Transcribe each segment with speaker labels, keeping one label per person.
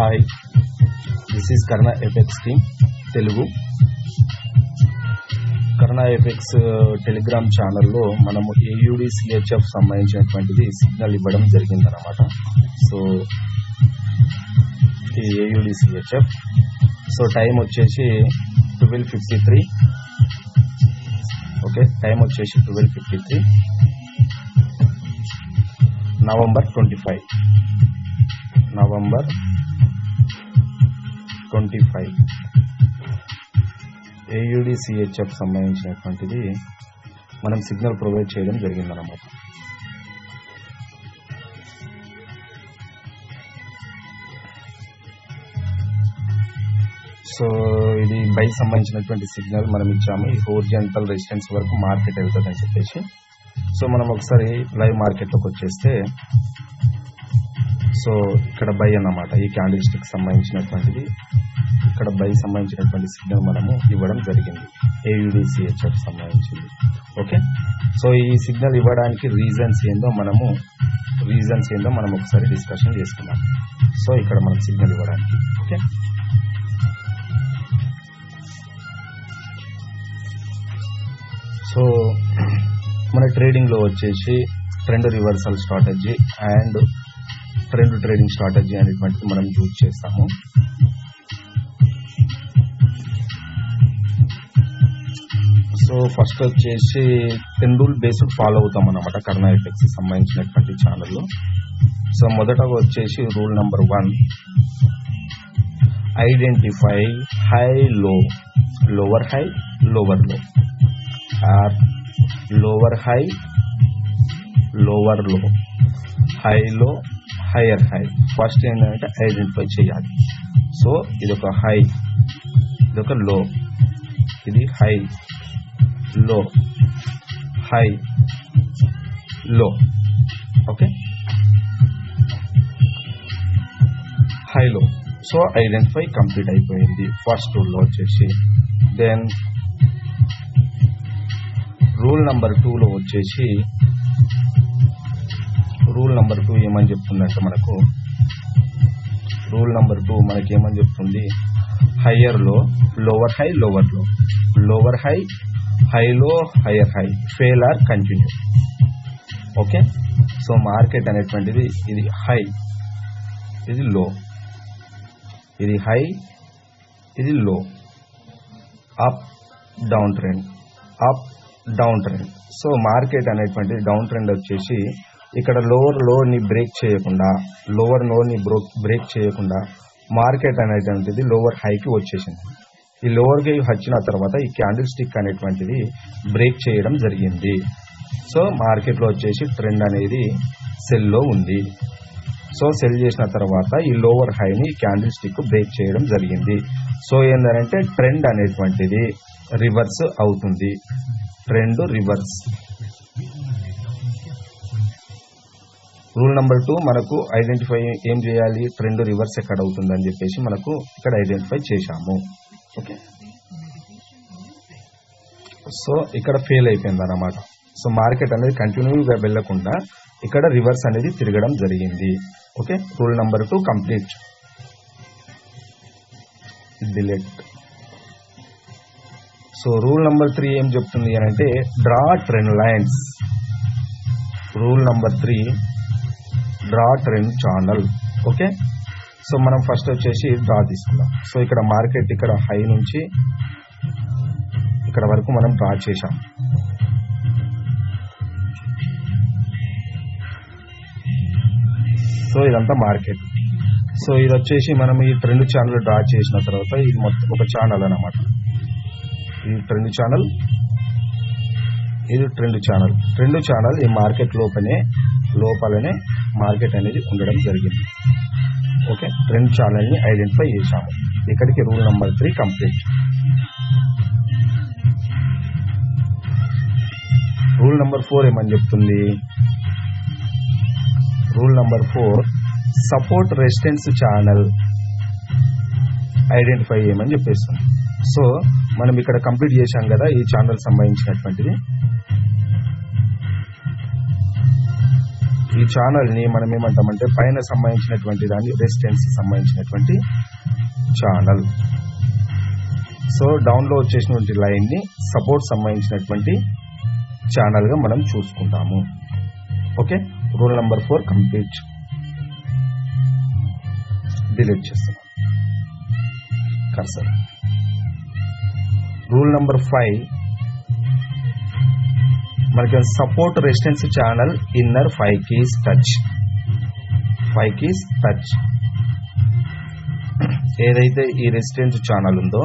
Speaker 1: Hi this is Karna FX team Telugu Karna FX Telegram ఛానల్లో మనము ఏయుడి CHF సంబంధించినటువంటిది signal ఇవ్వడం జరిగిందనమాట సో ఈ ఏయుడి సిహెచ్ఎఫ్ సో టైం వచ్చేసి twelve fifty three okay time వచ్చేసి twelve fifty three November twenty five November twenty five. AUD CHF సంబంధించినటువంటిది మనం సిగ్నల్ ప్రొవైడ్ చేయడం జరిగిందన్నమాట. సో ఇది బై సంబంధించినటువంటి సిగ్నల్ మనం ఇచ్చాము. ఈ హోర్జెంటల్ రెసిస్టెన్స్ వరకు మార్కెట్ వెళ్తుందని చెప్పేసి. సో మనం ఒకసారి లైవ్ మార్కెట్లోకి వచ్చేస్తే సో ఇక్కడ బై అన్నమాట. ఈ క్యాండిల్ స్టిక్ సంబంధించినటువంటిది. ఇక్కడ బై సంబంధించినటువంటి సిగ్నల్ మనము ఇవ్వడం జరిగింది. ఏయుడిసిహెచ్ఎఫ్ సంబంధించింది. ఓకే సో ఈ సిగ్నల్ ఇవ్వడానికి రీజన్స్ ఏందో మనము రీజన్స్ ఏందో మనం ఒకసారి డిస్కషన్ చేసుకున్నాం సో ఇక్కడ మనం సిగ్నల్ ఇవ్వడానికి. ఓకే సో మన ట్రేడింగ్లో వచ్చేసి trend reversal strategy and trend trading strategy అనేటువంటిది మనం యూజ్ చేస్తాము. సో ఫస్ట్ వచ్చేసి టెన్ రూల్ బేస్డ్ ఫాలో అవుతాం అన్నమాట కర్ణా ఎఫెక్స్ సంబంధించినటువంటి ఛానల్లో సో మొదట వచ్చేసి rule number one identify high low lower high లోవర్లో. Or lower high లోవర్లో. High low higher high. First ఏంటంటే ఐడెంటిఫై చేయాలి. సో ఇది ఒక హై ఇది ఒక లో. ఇది high. Low. High low. Okay? High low. So identify complete అయిపోయింది. ఫస్ట్ రూల్లో వచ్చేసి దెన్ రూల్ నెంబర్ టూలో వచ్చేసి రూల్ నెంబర్ టూ ఏమని చెప్తుందంటే మనకు రూల్ నెంబర్ టూ మనకి ఏమని చెప్తుంది హయ్యర్లో లోవర్ హై లోవర్లో. లోవర్ హై హైలో higher high fail or continue. Okay? So market అనేటువంటిది ఇది హై ఇది లో. ఇది హై ఇది low. Up down trend up down trend so market అనేటువంటిది డౌన్ ట్రెండ్ వచ్చేసి ఇక్కడ లోవర్లోని బ్రేక్ చేయకుండా లోవర్లోని బ్రేక్ చేయకుండా మార్కెట్ అనేటువంటిది లోవర్ హైకి వచ్చేసింది. ఈ లోవర్ గేవ్ వచ్చిన తర్వాత ఈ క్యాండిల్ స్టిక్ అనేటువంటిది బ్రేక్ చేయడం జరిగింది. సో మార్కెట్లో వచ్చేసి ట్రెండ్ అనేది సెల్లో ఉంది. సో సెల్ చేసిన తర్వాత ఈ లోవర్ హైని క్యాండిల్ స్టిక్ బ్రేక్ చేయడం జరిగింది. సో ఏంటంటే ట్రెండ్ అనేటువంటిది రివర్స్ అవుతుంది. Trend reverse rule number two మనకు ఐడెంటిఫై ఏం చేయాలి? ట్రెండ్ రివర్స్ ఎక్కడ అవుతుంది అని చెప్పేసి మనకు ఇక్కడ ఐడెంటిఫై చేశాము. ఓకే సో ఇక్కడ ఫెయిల్ అయిపోయింది అన్నమాట. సో మార్కెట్ అనేది కంటిన్యూగా వెళ్ళకుండా ఇక్కడ రివర్స్ అనేది తిరగడం జరిగింది. Okay rule number two complete delete so rule number three ఏం చెప్తుంది అని అంటే draw trend lines rule number three draw trend channel okay so మనం ఫస్ట్ వచ్చేసి డ్రా తీసుకుందాం. సో ఇక్కడ మార్కెట్ ఇక్కడ హై నుంచి ఇక్కడ వరకు మనం డ్రా చేసాం సో ఇదంతా మార్కెట్ సో ఇది వచ్చేసి మనం ఈ ట్రెండ్ ఛానల్ డ్రా చేసిన తర్వాత ఇది మొత్తం ఒక ఛానల్ అన్నమాట. ఇది ట్రెండ్ ఛానల్ ఇది ట్రెండ్ ఛానల్ ట్రెండ్ ఛానల్ ఈ మార్కెట్ లోపలనే లోపలనే మార్కెట్ అనేది ఉండడం జరిగింది. ఓకే. ట్రెండ్ ఛానల్ని ఐడెంటిఫై చేశాము. ఇక్కడికి rule number three complete rule number four ఏమని చెప్తుంది? Rule number four support resistance channel identify చేయమని చెప్పేస్తుంది. సో మనం ఇక్కడ కంప్లీట్ చేశాం కదా ఈ ఛానల్ సంబంధించినటువంటిది. ఈ ఛానల్ని మనం ఏమంటామంటే పైన సంబంధించినటువంటి దాన్ని రెసిస్టెన్స్ సంబంధించినటువంటి ఛానల్. సో డౌన్లోడ్ చేసినటువంటి వచ్చేసినటువంటి లైన్ని సపోర్ట్ సంబంధించినటువంటి ఛానల్గా మనం చూసుకుంటాము. Okay? Rule number four complete delete చేస్తాం. కర్సర్ రూల్ నెంబర్ ఫైవ్ మనకి support resistance channel inner five keys touch five keys touch ఏదైతే ఈ రెసిస్టెన్స్ ఛానల్ ఉందో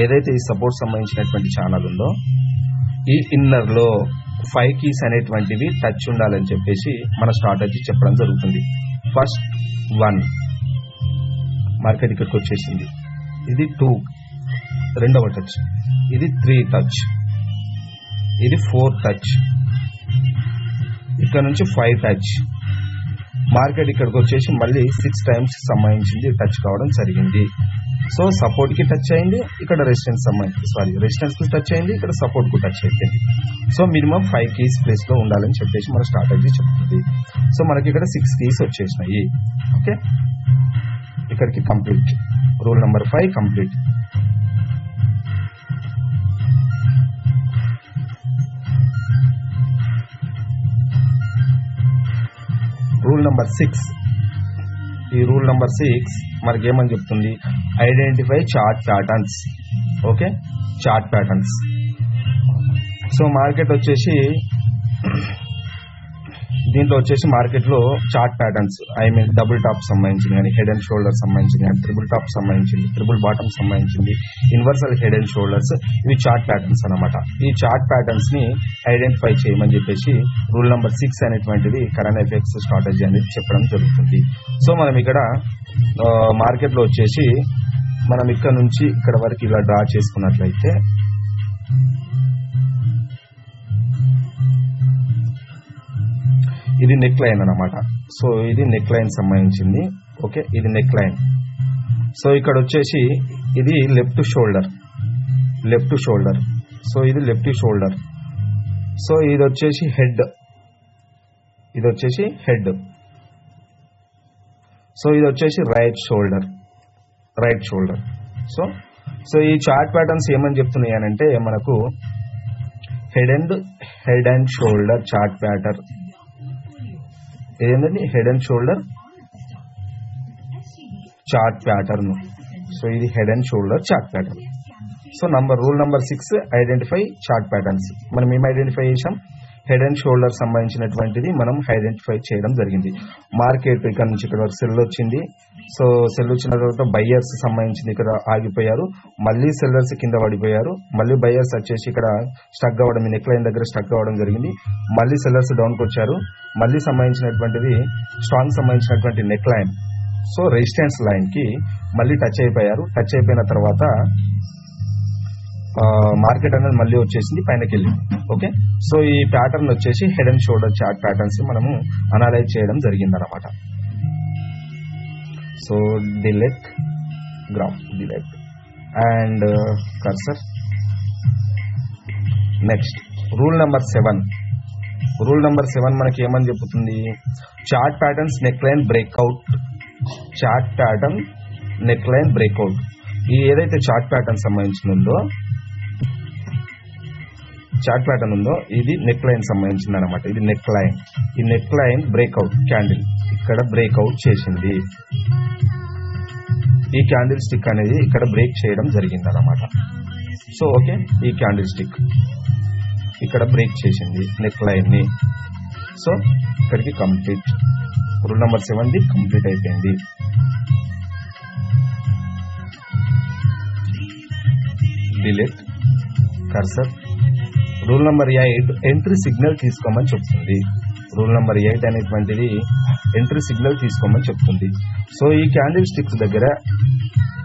Speaker 1: ఏదైతే ఈ సపోర్ట్ సంబంధించినటువంటి ఛానల్ ఉందో ఈ ఇన్నర్లో ఫైవ్ కీస్ అనేటువంటివి టచ్ ఉండాలని చెప్పేసి మన స్ట్రాటజీ చెప్పడం జరుగుతుంది. ఫస్ట్ వన్ మార్కెట్ ఇక్కడికి వచ్చేసింది. ఇది టూ రెండవ టచ్ ఇది త్రీ టచ్ ఇది ఫోర్ టచ్. ఇక్కడ నుంచి ఫైవ్ టచ్. మార్కెట్ ఇక్కడికి వచ్చేసి మళ్ళీ సిక్స్ టైమ్స్ సంబంధించింది టచ్ కావడం జరిగింది. సో సపోర్ట్కి టచ్ అయింది ఇక్కడ రెసిస్టెన్స్ సంబంధించి సారీ రెసిస్టెన్స్కి టచ్ అయింది ఇక్కడ సపోర్ట్కు టచ్ అయిపోయింది. సో మినిమం ఫైవ్ కీస్ ప్లేస్లో ఉండాలని చెప్పేసి మన స్ట్రాటజీ చెప్తుంది. సో మనకి ఇక్కడ సిక్స్ కీస్ వచ్చేసినాయి. ఓకే ఇక్కడికి complete rule number five complete number six ఈ రూల్ నెంబర్ సిక్స్ మనకి ఏమని చెప్తుంది? Identify chart patterns okay chart patterns so market వచ్చేసి దీంట్లో వచ్చేసి మార్కెట్లో chart patterns I mean double top సంబంధించింది కానీ హెడ్ అండ్ షోల్డర్ సంబంధించింది కానీ ట్రిపుల్ టాప్ సంబంధించింది ట్రిపుల్ బాటమ్ సంబంధించింది యూనివర్సల్ హెడ్ అండ్ షోల్డర్స్ ఇవి చార్ట్ ప్యాటర్న్స్ అన్నమాట. ఈ చార్ట్ ప్యాటర్న్స్ని ఐడెంటిఫై చేయమని చెప్పేసి రూల్ నెంబర్ సిక్స్ అనేటువంటిది కరెంట్ ఎఫెక్ట్స్ స్ట్రాటజీ అనేది చెప్పడం జరుగుతుంది. సో మనం ఇక్కడ మార్కెట్లో వచ్చేసి మనం ఇక్కడ నుంచి ఇక్కడ వరకు ఇలా డ్రా చేసుకున్నట్లయితే ఇది నెక్ లైన్ అనమాట సో ఇది నెక్ లైన్ సంబంధించింది. ఓకే ఇది నెక్ లైన్ సో ఇక్కడ వచ్చేసి ఇది left shoulder left shoulder so ఇది లెఫ్ట్ షోల్డర్ సో ఇది వచ్చేసి హెడ్ ఇది వచ్చేసి హెడ్ సో ఇది వచ్చేసి right shoulder right shoulder so so ఈ చార్ట్ ప్యాటర్న్స్ ఏమని చెప్తున్నాయి అని అంటే మనకు head and head and shoulder chart pattern ఏంటండి head and shoulder chart pattern so ఇది head and shoulder chart pattern so number rule number six identify chart patterns మనం ఏం ఐడెంటిఫై చేసాం హెడ్ అండ్ షోల్డర్ సంబంధించినటువంటిది మనం ఐడెంటిఫై చేయడం జరిగింది. Market ఇక్కడ నుంచి ఇక్కడ సెల్ వచ్చింది. సో సెల్ వచ్చిన తర్వాత బయ్యర్స్ సంబంధించింది ఇక్కడ ఆగిపోయారు. మళ్ళీ సెల్లర్స్ కింద పడిపోయారు. మళ్ళీ బయ్యర్స్ వచ్చేసి ఇక్కడ స్టక్ అవ్వడం నెక్ లైన్ దగ్గర స్టక్ అవ్వడం జరిగింది. మళ్ళీ సెల్లర్స్ డౌన్కి వచ్చారు. మళ్ళీ సంబంధించినటువంటిది స్ట్రాంగ్ సంబంధించినటువంటి నెక్ లైన్ సో రెసిస్టెన్స్ లైన్కి మళ్ళీ టచ్ అయిపోయారు. టచ్ అయిపోయిన తర్వాత మార్కెట్ అనేది మళ్ళీ వచ్చేసింది పైనకి వెళ్ళింది. ఓకే? సో ఈ ప్యాటర్న్ వచ్చేసి head and shoulder chart patterns మనము అనలైజ్ చేయడం జరిగింది అనమాట so delete graph delete and cursor next rule number seven rule number seven మనకి ఏమని చెప్తుంది chart patterns neck line breakout chart pattern neck line breakout ఈ ఏదైతే చార్ట్ ప్యాటర్న్ సంబంధించిన ఉందో చార్ట్ ప్యాటర్న్ ఉందో ఇది నెక్ లైన్ సంబంధించింది అనమాట ఇది నెక్ లైన్ ఈ నెక్ లైన్ బ్రేక్అవుట్ క్యాండిల్ ఇక్కడ బ్రేక్అవుట్ చేసింది. ఈ క్యాండిల్ స్టిక్ అనేది ఇక్కడ బ్రేక్ చేయడం జరిగింది అనమాట సో ఓకే ఈ క్యాండిల్ స్టిక్ ఇక్కడ బ్రేక్ చేసింది నెక్ లైన్ని. సో ఇక్కడికి complete rule number seven the complete అయిపోయింది. Delete cursor rule number eight entry signal తీసుకోమని చెప్తుంది. రూల్ నెంబర్ ఎయిట్ అనేటువంటిది ఎంట్రీ సిగ్నల్ తీసుకోమని చెప్తుంది. సో ఈ క్యాండిల్ స్టిక్స్ దగ్గర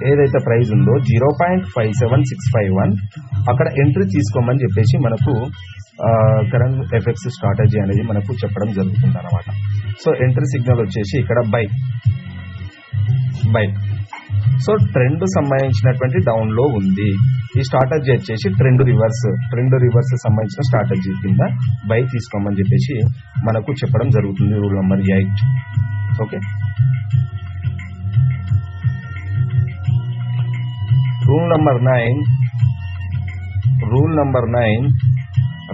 Speaker 1: ఏదైతే ప్రైస్ ఉందో zero point five seven six five one అక్కడ ఎంట్రీ తీసుకోమని చెప్పేసి మనకు కరెంట్ ఎఫెక్ట్స్ స్ట్రాటజీ అనేది మనకు చెప్పడం జరుగుతుంది అనమాట సో ఎంట్రీ సిగ్నల్ వచ్చేసి ఇక్కడ బైక్ బైక్ సో ట్రెండ్ సంబంధించినటువంటి డౌన్లో ఉంది. ఈ స్ట్రాటజీ వచ్చేసి ట్రెండ్ రివర్స్ ట్రెండ్ రివర్స్ సంబంధించిన స్ట్రాటజీ కింద బై తీసుకోమని చెప్పేసి మనకు చెప్పడం జరుగుతుంది rule number eight okay rule number nine rule number nine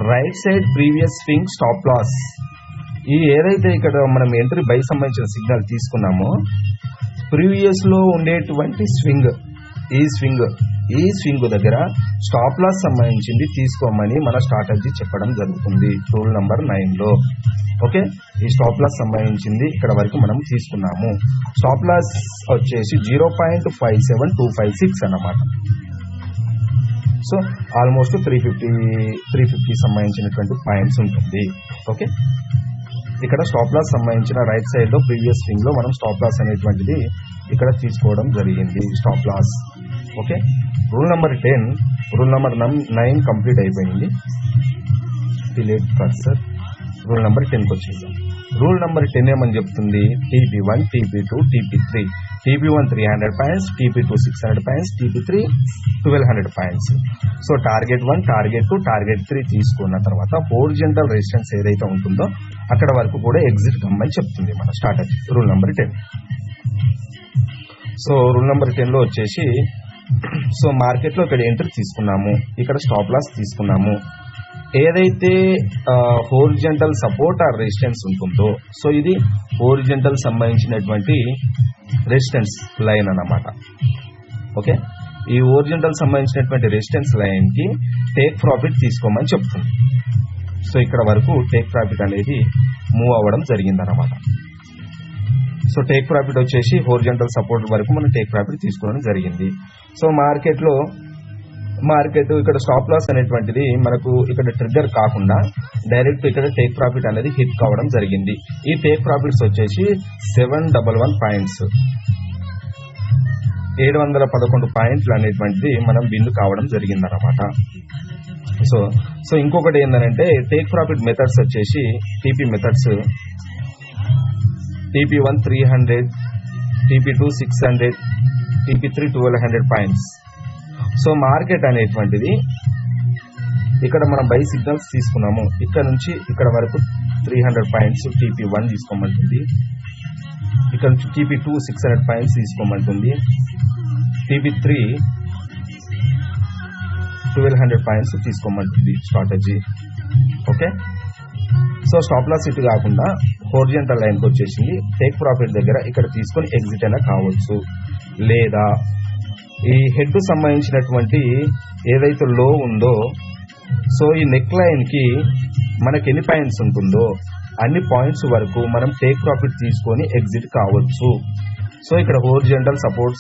Speaker 1: right side previous swing stop loss ఈ ఏదైతే ఇక్కడ మనం ఎంట్రీ బై సంబంధించిన సిగ్నల్ తీసుకున్నామో ప్రీవియస్లో ఉండేటువంటి స్వింగ్ ఈ స్వింగ్ ఈ స్వింగ్ దగ్గర స్టాప్ లాస్ సంబంధించింది తీసుకోమని మన స్ట్రాటజీ చెప్పడం జరుగుతుంది. రూల్ నంబర్ నైన్లో. ఓకే? ఈ స్టాప్ లాస్ సంబంధించింది ఇక్కడ వరకు మనం తీసుకున్నాము. స్టాప్ లాస్ వచ్చేసి zero point five seven two five six అన్నమాట. So almost three fifty three fifty సంబంధించినటువంటి పాయింట్స్ ఉంటుంది. ఓకే? ఇక్కడ స్టాప్ లాస్ సంబంధించిన రైట్ సైడ్లో ప్రీవియస్ స్వింగ్లో మనం స్టాప్ లాస్ అనేటువంటిది ఇక్కడ తీసుకోవడం జరిగింది. Stop loss okay rule number ten rule number nine complete అయిపోయింది. డిలేట్ కర్సర్ రూల్ నెంబర్ టెన్కి వచ్చేసాం. రూల్ నెంబర్ టెన్ ఏమని చెప్తుంది? TP one TP two TP three TP one three hundred points TP two six hundred points TP three twelve hundred points so target one target two target three తీసుకున్న తర్వాత హోరిజెంటల్ resistance ఏదైతే ఉంటుందో అక్కడ వరకు కూడా exit కమ్మని చెప్తుంది మన strategy rule number ten so rule number టెన్లో వచ్చేసి సో మార్కెట్లో ఇక్కడ ఎంట్రీ తీసుకున్నాము. ఇక్కడ స్టాప్ లాస్ తీసుకున్నాము. ఏదైతే హోరిజెంటల్ సపోర్ట్ ఆర్ రెసిస్టెన్స్ ఉంటుందో సో ఇది హోరిజెంటల్ సంబంధించినటువంటి రెసిస్టెన్స్ లైన్ అన్నమాట. ఓకే ఈ ఓరిజెంటల్ సంబంధించినటువంటి రెసిస్టెన్స్ లైన్కి టేక్ ప్రాఫిట్ తీసుకోమని చెప్తుంది. సో ఇక్కడ వరకు టేక్ ప్రాఫిట్ అనేది మూవ్ అవ్వడం జరిగింది అనమాట సో టేక్ ప్రాఫిట్ వచ్చేసి హోరిజెంటల్ సపోర్ట్ వరకు మనం టేక్ ప్రాఫిట్ తీసుకోవడం జరిగింది. సో మార్కెట్లో మార్కెట్ ఇక్కడ స్టాప్ లాస్ అనేటువంటిది మనకు ఇక్కడ ట్రిగ్గర్ కాకుండా డైరెక్ట్ ఇక్కడ టేక్ ప్రాఫిట్ అనేది హిట్ కావడం జరిగింది. ఈ టేక్ ప్రాఫిట్స్ వచ్చేసి సెవెన్ డబల్ వన్ పాయింట్స్ ఏడు వందల పదకొండు పాయింట్లు అనేటువంటిది మనం బిల్లు కావడం జరిగింది అనమాట సో సో ఇంకొకటి ఏంటంటే టేక్ ప్రాఫిట్ మెథడ్స్ వచ్చేసి TP methods TP one three hundred TP two six hundred TP three twelve hundred points so market అనేటువంటిది ఇక్కడ మనం బై సిగ్నల్స్ తీసుకున్నాము. ఇక్కడ నుంచి ఇక్కడ వరకు three hundred points TP one తీసుకోమంటుంది. ఇక్కడ నుంచి TP two six hundred points తీసుకోమంటుంది. TP three twelve hundred points తీసుకోమంటుంది strategy okay so stop loss ఇటు కాకుండా హోర్జెంటల్ లైన్కి వచ్చేసింది. టేక్ ప్రాఫిట్ దగ్గర ఇక్కడ తీసుకొని ఎగ్జిట్ అయినా కావచ్చు. లేదా ఈ హెడ్ సంబంధించినటువంటి ఏదైతే లో ఉందో సో ఈ నెక్ లైన్కి మనకి ఎన్ని పాయింట్స్ ఉంటుందో అన్ని పాయింట్స్ వరకు మనం టేక్ ప్రాఫిట్ తీసుకొని ఎగ్జిట్ కావచ్చు. సో ఇక్కడ హోరిజెంటల్ సపోర్ట్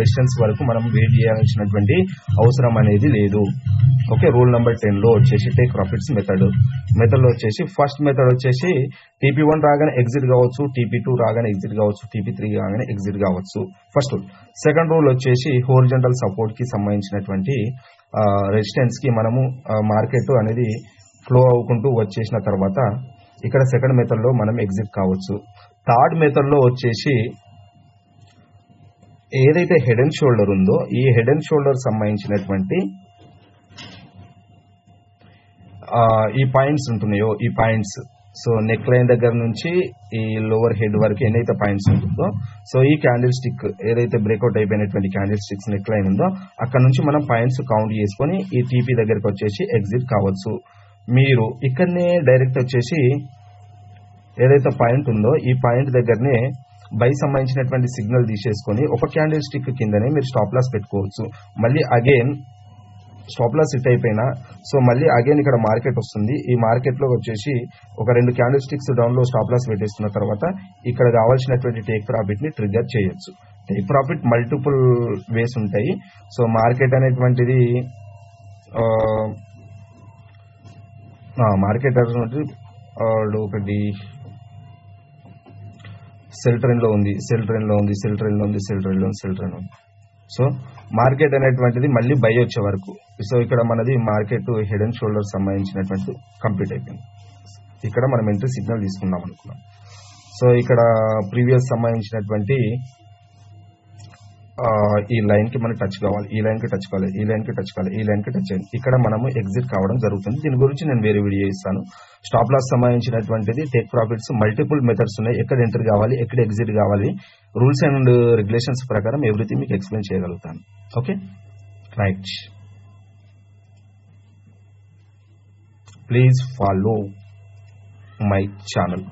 Speaker 1: రెసిస్టెన్స్ వరకు మనం వెయిట్ చేయాల్సినటువంటి అవసరం అనేది లేదు. ఓకే రూల్ నెంబర్ టెన్లో వచ్చేసి టేక్ ప్రాఫిట్స్ మెథడ్ మెథడ్లో వచ్చేసి ఫస్ట్ మెథడ్ వచ్చేసి టీపీ వన్ రాగానే ఎగ్జిట్ కావచ్చు టీపీ టూ రాగానే ఎగ్జిట్ కావచ్చు టీపీ త్రీ రాగానే ఎగ్జిట్ కావచ్చు. ఫస్ట్ రూల్ సెకండ్ రూల్ వచ్చేసి హోరిజెంటల్ సపోర్ట్కి సంబంధించినటువంటి uh, రెసిస్టెన్స్కి మనము uh, మార్కెట్ అనేది ఫ్లో అవ్వుకుంటూ వచ్చేసిన తర్వాత ఇక్కడ సెకండ్ మెథడ్లో మనం ఎగ్జిట్ కావచ్చు. థర్డ్ మెథడ్లో వచ్చేసి ఏదైతే హెడ్ అండ్ షోల్డర్ ఉందో ఈ హెడ్ అండ్ షోల్డర్ సంబంధించినటువంటి ఈ పాయింట్స్ ఉంటున్నాయో ఈ పాయింట్స్. సో నెక్ లైన్ దగ్గర నుంచి ఈ లోవర్ హెడ్ వరకు ఎన్నైతే పాయింట్స్ ఉంటుందో సో ఈ క్యాండిల్ స్టిక్ ఏదైతే బ్రేక్అవుట్ అయిపోయినటువంటి క్యాండిల్ స్టిక్స్ నెక్ లైన్ ఉందో అక్కడ నుంచి మనం పాయింట్స్ కౌంట్ చేసుకొని ఈ టీపీ దగ్గరకు వచ్చేసి ఎగ్జిట్ కావచ్చు. మీరు ఇక్కడనే డైరెక్ట్ వచ్చేసి ఏదైతే పాయింట్ ఉందో ఈ పాయింట్ దగ్గరనే బై సంబంధించినటువంటి సిగ్నల్ తీసేసుకొని ఒక క్యాండిల్ స్టిక్ కిందనే మీరు స్టాప్ లాస్ పెట్టుకోవచ్చు. మళ్ళీ అగైన్ స్టాప్ లాస్ హిట్ అయిపోయినా సో మళ్ళీ అగైన్ ఇక్కడ మార్కెట్ వస్తుంది. ఈ మార్కెట్లో వచ్చేసి ఒక రెండు క్యాండిల్ స్టిక్స్ డౌన్లో స్టాప్ లాస్ పెట్టేస్తున్న తర్వాత ఇక్కడ కావాల్సినటువంటి టేక్ ప్రాఫిట్ని ట్రిగర్ చేయొచ్చు. టేక్ ప్రాఫిట్ మల్టిపుల్ వేస్ ఉంటాయి. సో మార్కెట్ అనేటువంటిది మార్కెట్ అనేటువంటి ఒకటి సెల్ ట్రెండ్లో ఉంది సెల్ ట్రెండ్లో ఉంది సెల్ ట్రెండ్లో ఉంది సెల్ ట్రెండ్లో ఉంది సెల్ ట్రెండ్ ఉంది. సో మార్కెట్ అనేటువంటిది మళ్ళీ బై వచ్చే వరకు. సో ఇక్కడ మనది మార్కెట్ హెడ్ అండ్ షోల్డర్ సంబంధించినటువంటి కంప్లీట్ అయిపోయింది. ఇక్కడ మనం ఎంట్రీ సిగ్నల్ తీసుకుందాం అనుకున్నాం. సో ఇక్కడ ప్రీవియస్ సంబంధించినటువంటి ఈ లైన్కి మనకి టచ్ కావాలి ఈ లైన్కి టచ్ కావాలి ఈ లైన్కి టచ్ కావాలి ఈ లైన్కి టచ్ చేయాలి ఇక్కడ మనము ఎగ్జిట్ కావడం జరుగుతుంది. దీని గురించి నేను వేరే వీడియో ఇస్తాను. స్టాప్ లాస్ సంబంధించినటువంటిది టేక్ ప్రాఫిట్స్ మల్టిపుల్ మెథడ్స్ ఉన్నాయి. ఎక్కడ ఎంటర్ కావాలి ఎక్కడ ఎగ్జిట్ కావాలి రూల్స్ అండ్ రెగ్యులేషన్స్ ప్రకారం ఎవ్రీథింగ్ మీకు ఎక్స్ప్లెయిన్ చేయగలుగుతాను. Okay? Right. Please follow my channel